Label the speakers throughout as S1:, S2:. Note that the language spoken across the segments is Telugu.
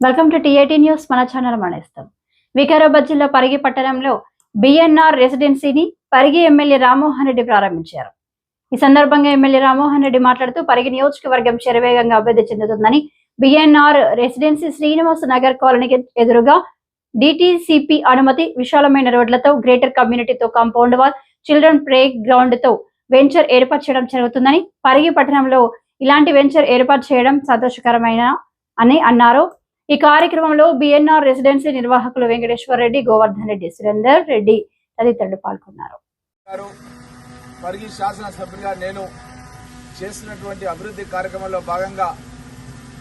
S1: Welcome to TIT news. మన ఛానల్ మనేస్తాం. వికారాబాద్ జిల్లా పరిగి పట్టణంలో బిఎన్ఆర్ రెసిడెన్సీని పరిగి ఎమ్మెల్యే రామ్మోహన్ రెడ్డి ప్రారంభించారు. ఈ సందర్భంగా ఎమ్మెల్యే రామ్మోహన్ రెడ్డి మాట్లాడుతూ పరిగి నియోజకవర్గం శరవేగంగా అభివృద్ధి చెందుతుందని బిఎన్ఆర్ రెసిడెన్సీ శ్రీనివాస్ నగర్ కాలనీకి ఎదురుగా డిటిసిపి అనుమతి విశాలమైన రోడ్లతో గ్రేటర్ కమ్యూనిటీతో కాంపౌండ్ వాల్ చిల్డ్రన్ ప్లే గ్రౌండ్తో వెంచర్ ఏర్పాటు చేయడం జరుగుతుందని పరిగి పట్టణంలో ఇలాంటి వెంచర్ ఏర్పాటు చేయడం సంతోషకరమైన అని అన్నారు. ఈ కార్యక్రమంలో బిఎన్ఆర్ రెసిడెన్సీ నిర్వాహకులు వెంకటేశ్వర రెడ్డి గోవర్ధన్ రెడ్డి సురేందర్ రెడ్డి తదితరులు పాల్గొన్నారు.
S2: శాసనసభ్యులుగా నేను చేసినటువంటి అభివృద్ధి కార్యక్రమంలో భాగంగా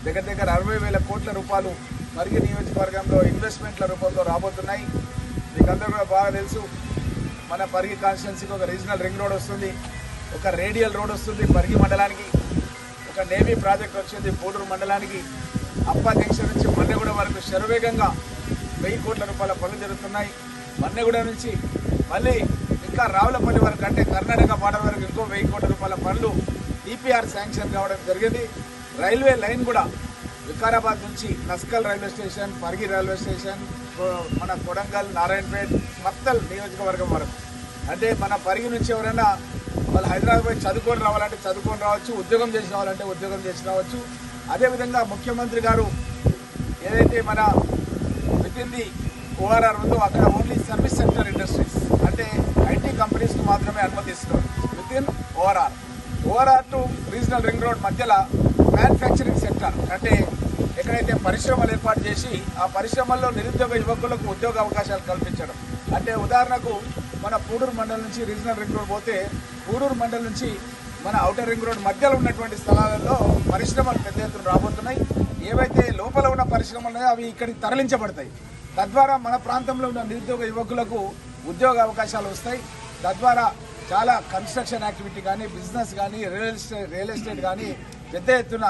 S2: దగ్గర దగ్గర అరవై వేల కోట్ల రూపాయలు పరిగి నియోజకవర్గంలో ఇన్వెస్ట్మెంట్ల రూపంలో రాబోతున్నాయి. మీకు అందరూ కూడా బాగా తెలుసు మన పరిగి కాన్స్టిట్యున్సీకి ఒక రీజనల్ రింగ్ రోడ్ వస్తుంది ఒక రేడియల్ రోడ్ వస్తుంది పరిగి మండలానికి ఒక నేవీ ప్రాజెక్ట్ వచ్చింది పూడూరు మండలానికి. అప్ప జంక్షన్ నుంచి మన్నెగూడ వరకు శరవేగంగా వెయ్యి కోట్ల రూపాయల పనులు జరుగుతున్నాయి. మన్నెగూడ నుంచి మళ్ళీ ఇంకా రావులపల్లి వరకు అంటే కర్ణాటక బార్డర్ వరకు ఇంకో వెయ్యి కోట్ల రూపాయల పనులు డిపిఆర్ శాంక్షన్ కావడం జరిగింది. రైల్వే లైన్ కూడా వికారాబాద్ నుంచి Naskal railway station Parigi railway station మన కొడంగల్ నారాయణపేట్ మత్తల్ నియోజకవర్గం వరకు. అంటే మన పరిగి నుంచి ఎవరైనా వాళ్ళు హైదరాబాద్ పోయి చదువుకొని రావాలంటే చదువుకొని రావచ్చు ఉద్యోగం చేసి రావాలంటే ఉద్యోగం చేసి రావచ్చు. అదేవిధంగా ముఖ్యమంత్రి గారు ఏదైతే మన పెట్టింది ఓఆర్ఆర్ ఉందో అక్కడ ఓన్లీ సర్వీస్ సెక్టర్ ఇండస్ట్రీస్ అంటే ఐటీ కంపెనీస్కి మాత్రమే అనుమతిస్తున్నారు. Within ORR. ORR to regional ring road మధ్యలో మ్యానుఫ్యాక్చరింగ్ సెక్టర్ అంటే ఎక్కడైతే పరిశ్రమలు ఏర్పాటు చేసి ఆ పరిశ్రమల్లో నిరుద్యోగ యువకులకు ఉద్యోగ అవకాశాలు కల్పించడం. అంటే ఉదాహరణకు మన పూడూరు మండలం నుంచి రీజనల్ రింగ్ రోడ్ పోతే పూడూరు మండలం నుంచి మన ఔటర్ రింగ్ రోడ్ మధ్యలో ఉన్నటువంటి స్థలాలలో పరిశ్రమలు పెద్ద ఎత్తున రాబోతున్నాయి. ఏవైతే లోపల ఉన్న పరిశ్రమలు ఉన్నాయో అవి ఇక్కడికి తరలించబడతాయి. తద్వారా మన ప్రాంతంలో ఉన్న నిరుద్యోగ యువకులకు ఉద్యోగ అవకాశాలు వస్తాయి. తద్వారా చాలా కన్స్ట్రక్షన్ యాక్టివిటీ కానీ బిజినెస్ కానీ రియల్ ఎస్టేట్ రియల్ ఎస్టేట్ కానీ పెద్ద ఎత్తున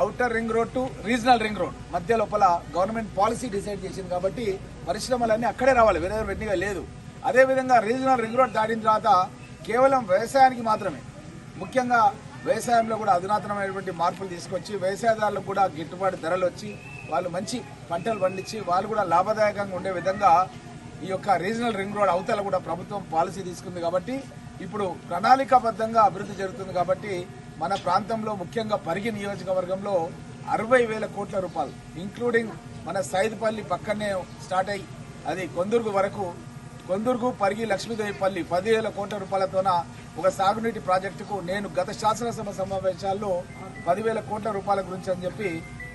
S2: outer ring road to regional ring road మధ్య లోపల గవర్నమెంట్ పాలసీ డిసైడ్ చేసింది కాబట్టి పరిశ్రమలన్నీ అక్కడే రావాలి. వేరే వెంటనే లేదు. అదేవిధంగా రీజనల్ రింగ్ రోడ్ దాటిన తర్వాత కేవలం వ్యవసాయానికి మాత్రమే. ముఖ్యంగా వ్యవసాయంలో కూడా అధునాతనమైనటువంటి మార్పులు తీసుకొచ్చి వ్యవసాయదారులకు కూడా గిట్టుబాటు ధరలు వచ్చి వాళ్ళు మంచి పంటలు పండించి వాళ్ళు కూడా లాభదాయకంగా ఉండే విధంగా ఈ యొక్క రీజనల్ రింగ్ రోడ్ అవతల కూడా ప్రభుత్వం పాలసీ తీసుకుంది కాబట్టి ఇప్పుడు ప్రణాళికాబద్ధంగా అభివృద్ధి జరుగుతుంది కాబట్టి మన ప్రాంతంలో ముఖ్యంగా పరిగి నియోజకవర్గంలో అరవై వేల కోట్ల రూపాయలు ఇంక్లూడింగ్ మన సైదుపల్లి పక్కనే స్టార్ట్ అయ్యి అది కొందుర్గు వరకు కొందుర్గు పరిగి లక్ష్మీదేవిపల్లి పదివేల కోట్ల రూపాయలతోన ఒక సాగునీటి ప్రాజెక్టుకు నేను గత శాసనసభ సమావేశాల్లో పదివేల కోట్ల రూపాయల గురించి అని చెప్పి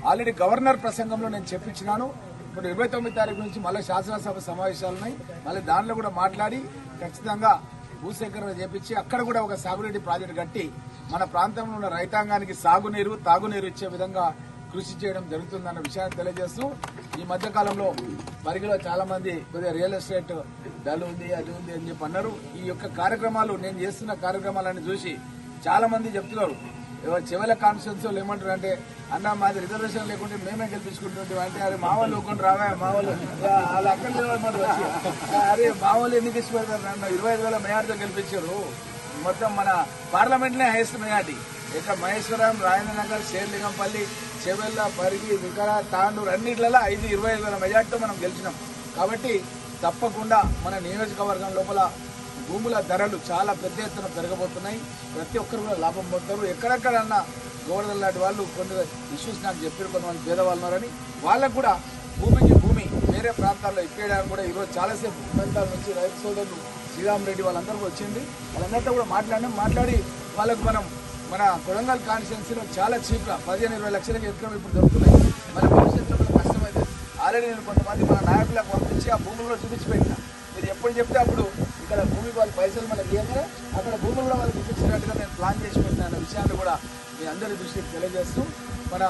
S2: ఆల్రెడీ గవర్నర్ ప్రసంగంలో నేను చెప్పించినాను. ఇప్పుడు ఇరవై తొమ్మిది తారీఖు నుంచి మళ్ళీ శాసనసభ సమావేశాలు ఉన్నాయి. మళ్ళీ దానిలో కూడా మాట్లాడి ఖచ్చితంగా భూసేకరణ చేపించి అక్కడ కూడా ఒక సాగునీటి ప్రాజెక్టు కట్టి మన ప్రాంతంలో ఉన్న రైతాంగానికి సాగునీరు తాగునీరు ఇచ్చే విధంగా కృషి చేయడం జరుగుతుందన్న విషయాన్ని తెలియజేస్తూ ఈ మధ్య కాలంలో పరిగిలో చాలా మంది కొద్దిగా రియల్ ఎస్టేట్ డల్ ఉంది అది ఉంది అని చెప్పి అన్నారు. ఈ యొక్క కార్యక్రమాలు నేను చేస్తున్న కార్యక్రమాలని చూసి చాలా మంది చెప్తున్నారు చివరి కాన్స్టిట్యూన్స్ వాళ్ళు ఏమంటారు అంటే అన్న మాది రిజర్వేషన్ లేకుంటే మేమే గెలిపించుకుంటుంటాం అంటే అరే మా వాళ్ళు ఒక్కొని రావా మా వాళ్ళు అక్కడ వచ్చి. అరే మా వాళ్ళు ఎందుకు ఇష్టపడతారు నన్ను? ఇరవై ఐదు వేల మేయార్తో గెలిపించారు. మొత్తం మన పార్లమెంట్లే హైయెస్ట్ మెజార్టీ. ఇక్కడ మహేశ్వరం రాజేంద్ర నగర్ షేర్లింగంపల్లి చెవెల్ల పరిగి వికర తాండూరు అన్నిట్లలో ఐదు ఇరవై ఐదు వేల మెజార్టీతో మనం గెలిచినాం. కాబట్టి తప్పకుండా మన నియోజకవర్గం లోపల భూముల ధరలు చాలా పెద్ద ఎత్తున పెరగబోతున్నాయి. ప్రతి ఒక్కరు కూడా లాభం పొందుతారు. ఎక్కడెక్కడన్నా గోవర్ధన్ లాంటి వాళ్ళు కొన్ని ఇష్యూస్ నాకు చెప్పారు కొంతమంది పేదవాళ్ళు ఉన్నారని. వాళ్ళకు కూడా భూమికి భూమి వేరే ప్రాంతాల్లో ఇప్పేయడానికి కూడా ఈరోజు చాలాసేపు ప్రాంతాల నుంచి రైతు సోదరులు శ్రీరామ్ రెడ్డి వాళ్ళందరూ వచ్చింది. వాళ్ళందరితో కూడా మాట్లాడినాం. మాట్లాడి వాళ్ళకు మనం మన కొడంగల్ కాన్స్టిట్యున్సీలో చాలా చీప్గా పదిహేను ఇరవై లక్షలకి ఎక్కడ ఇప్పుడు దొరుకుతున్నాయి మన భవిష్యత్తులో కూడా కష్టమైతే ఆల్రెడీ నేను కొంతమంది మన నాయకులకు పంపించి ఆ భూములు కూడా చూపించి పెట్టిన మీరు ఎప్పుడు చెప్తే అప్పుడు ఇక్కడ భూమి వాళ్ళ పైసలు మనకి ఇవ్వగానే అక్కడ భూములు కూడా వాళ్ళకి చూపించినట్టుగా నేను ప్లాన్ చేసి పెట్టిన విషయాన్ని కూడా మీ అందరి దృష్టికి తెలియజేస్తూ మన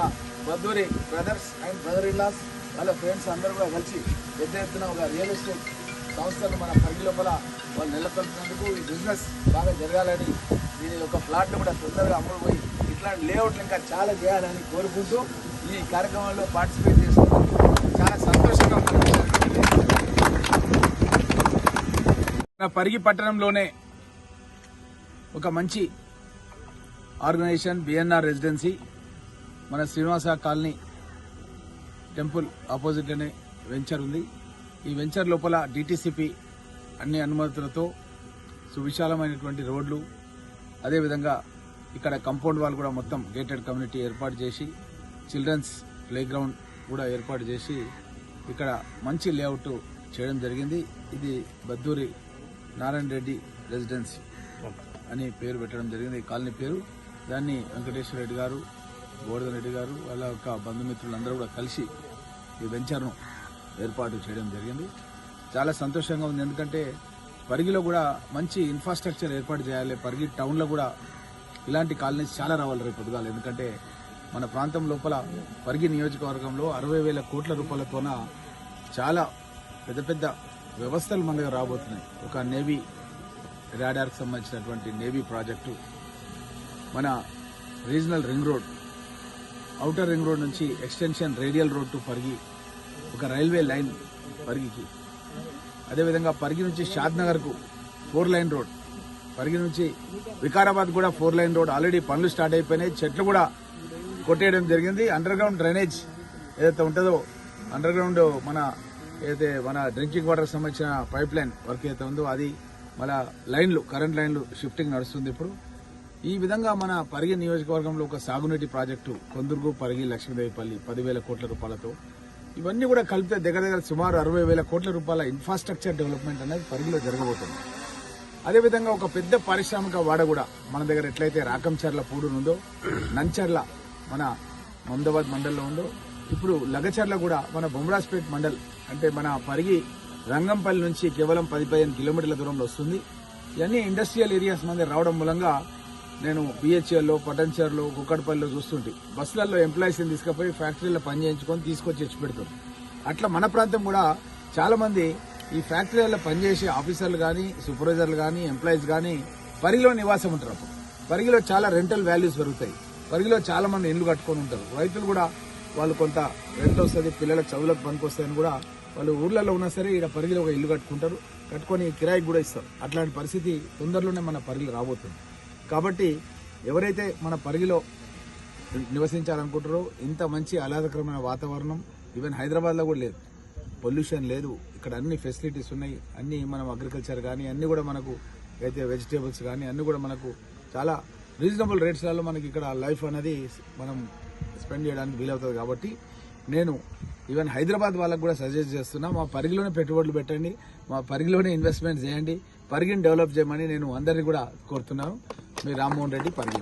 S2: Badduri brothers and brother in laws వాళ్ళ ఫ్రెండ్స్ అందరూ కూడా కలిసి పెద్ద ఎత్తున ఒక రియల్ ఎస్టేట్ సంస్థలు మన పరిధి లోపల వాళ్ళు నెలకొల్పినందుకు ఈ బిజినెస్ బాగా జరగాలని దీని యొక్క ప్లాట్లు కూడా తొందరగా అమలు పోయి ఇట్లాంటి లేఅవుట్లు ఇంకా చాలా చేయాలని కోరుకుంటూ ఈ కార్యక్రమంలో పార్టిసిపేట్ చేస్తున్నందుకు చాలా సంతోషంగా మన పరిగి పట్టణంలోనే ఒక మంచి ఆర్గనైజేషన్ బిఎన్ఆర్ రెసిడెన్సీ మన శ్రీనివాస కాలనీ టెంపుల్ ఆపోజిట్లోనే వెంచర్ ఉంది. ఈ వెంచర్ లోపల డిటిసిపి అన్ని అనుమతులతో సువిశాలమైనటువంటి రోడ్లు అదేవిధంగా ఇక్కడ కంపౌండ్ వాల్ కూడా మొత్తం గేటెడ్ కమ్యూనిటీ ఏర్పాటు చేసి చిల్డ్రన్స్ ప్లేగ్రౌండ్ కూడా ఏర్పాటు చేసి ఇక్కడ మంచి లేఅవుట్ చేయడం జరిగింది. ఇది బద్దూరి నారాయణ రెడ్డి రెసిడెన్సీ అని పేరు పెట్టడం జరిగింది. ఈ కాలనీ పేరు దాన్ని వెంకటేశ్వర రెడ్డి గారు గోవర్ధన్ రెడ్డి గారు వాళ్ళ యొక్క బంధుమిత్రులందరూ కూడా కలిసి ఈ వెంచర్ను ఏర్పాటు చేయడం జరిగింది. చాలా సంతోషంగా ఉంది. ఎందుకంటే పరిగిలో కూడా మంచి ఇన్ఫ్రాస్ట్రక్చర్ ఏర్పాటు చేయాలి. పరిగి టౌన్లో కూడా ఇలాంటి కాలనీస్ చాలా రావాలి రేపు పొద్దుగాలి. ఎందుకంటే మన ప్రాంతం లోపల పరిగి నియోజకవర్గంలో అరవై వేల కోట్ల రూపాయలతోన చాలా పెద్ద పెద్ద వ్యవస్థలు మన దగ్గర రాబోతున్నాయి. ఒక నేవీ రాడార్కి సంబంధించినటువంటి నేవీ ప్రాజెక్టు మన regional ring road outer ring road నుంచి extension radial road to Parigi ఒక రైల్వే లైన్ పరిగికి. అదేవిధంగా పరిగి నుంచి షాద్నగర్కు ఫోర్ లైన్ రోడ్. పరిగి నుంచి వికారాబాద్ కూడా ఫోర్ లైన్ రోడ్. ఆల్రెడీ పనులు స్టార్ట్ అయిపోయినాయి. చెట్లు కూడా కొట్టేయడం జరిగింది. అండర్ గ్రౌండ్ డ్రైనేజ్ ఏదైతే ఉంటుందో అండర్ గ్రౌండ్ మన ఏదైతే మన డ్రింకింగ్ వాటర్ సంబంధించిన పైప్ లైన్ వర్క్ ఏదైతే ఉందో అది మన లైన్లు కరెంట్ లైన్లు షిఫ్టింగ్ నడుస్తుంది ఇప్పుడు. ఈ విధంగా మన పరిగి నియోజకవర్గంలో ఒక సాగునీటి ప్రాజెక్టు కొందుర్గు పరిగి లక్ష్మీదేవిపల్లి పదివేల కోట్ల రూపాయలతో ఇవన్నీ కూడా కలిపితే దగ్గర దగ్గర సుమారు అరవై వేల కోట్ల రూపాయల ఇన్ఫ్రాస్ట్రక్చర్ డెవలప్మెంట్ అనేది పరిధిలో జరగబోతుంది. అదేవిధంగా ఒక పెద్ద పారిశ్రామిక వాడ కూడా మన దగ్గర ఎట్లయితే రాకంచర్ల పూడూరు ఉందో నంచర్ల మన మమదాబాద్ మండల్లో ఉందో ఇప్పుడు లగచర్ల కూడా మన బొమ్మరాజ్పేట్ మండల్ అంటే మన పరిగి రంగంపల్లి నుంచి కేవలం పది పదిహేను కిలోమీటర్ల దూరంలో వస్తుంది. ఇవన్నీ ఇండస్ట్రియల్ ఏరియాస్ మంది రావడం మూలంగా నేను బిహెచ్ఎల్లో పటన్చర్లో కుక్కడపల్లిలో చూస్తుంటే. బస్సులలో ఎంప్లాయీస్ని తీసుకుపోయి ఫ్యాక్టరీలో పని చేయించుకొని తీసుకొచ్చి ఇచ్చి పెడుతుంది అట్లా మన ప్రాంతం కూడా చాలామంది ఈ ఫ్యాక్టరీలలో పనిచేసే ఆఫీసర్లు కానీ సూపర్వైజర్లు కానీ ఎంప్లాయీస్ కానీ పరిగిలో నివాసం ఉంటారు అప్పుడు. పరిగిలో చాలా రెంటల్ వాల్యూస్ పెరుగుతాయి. పరిగిలో చాలా మంది ఇండ్లు కట్టుకొని ఉంటారు. రైతులు కూడా వాళ్ళు కొంత రెంట్ వస్తుంది పిల్లలకు చదువులకు పనికి కూడా వాళ్ళు ఊర్లలో ఉన్నా సరే ఇక్కడ పరిగిలో ఒక ఇల్లు కట్టుకుంటారు. కట్టుకొని కిరాయికి కూడా ఇస్తారు. అట్లాంటి పరిస్థితి తొందరలోనే మన పరిగిలో రాబోతుంది. కాబట్టి ఎవరైతే మన పరిగిలో నివసించాలనుకుంటారో ఇంత మంచి ఆహ్లాదకరమైన వాతావరణం ఈవెన్ హైదరాబాద్లో కూడా లేదు. పొల్యూషన్ లేదు. ఇక్కడ అన్ని ఫెసిలిటీస్ ఉన్నాయి. అన్ని మనం అగ్రికల్చర్ కానీ అన్ని కూడా మనకు అయితే వెజిటేబుల్స్ కానీ అన్ని కూడా మనకు చాలా రీజనబుల్ రేట్స్లలో మనకి ఇక్కడ లైఫ్ అనేది మనం స్పెండ్ చేయడానికి వీలవుతుంది కాబట్టి నేను ఈవెన్ హైదరాబాద్ వాళ్ళకు కూడా సజెస్ట్ చేస్తున్నా మా పరిగిలోనే పెట్టుబడులు పెట్టండి మా పరిగిలోనే ఇన్వెస్ట్మెంట్ చేయండి. పరిగిని డెవలప్ చేయమని నేను అందరినీ కూడా కోరుతున్నాను. మీ రామ్మోహన్ రెడ్డి పరిగి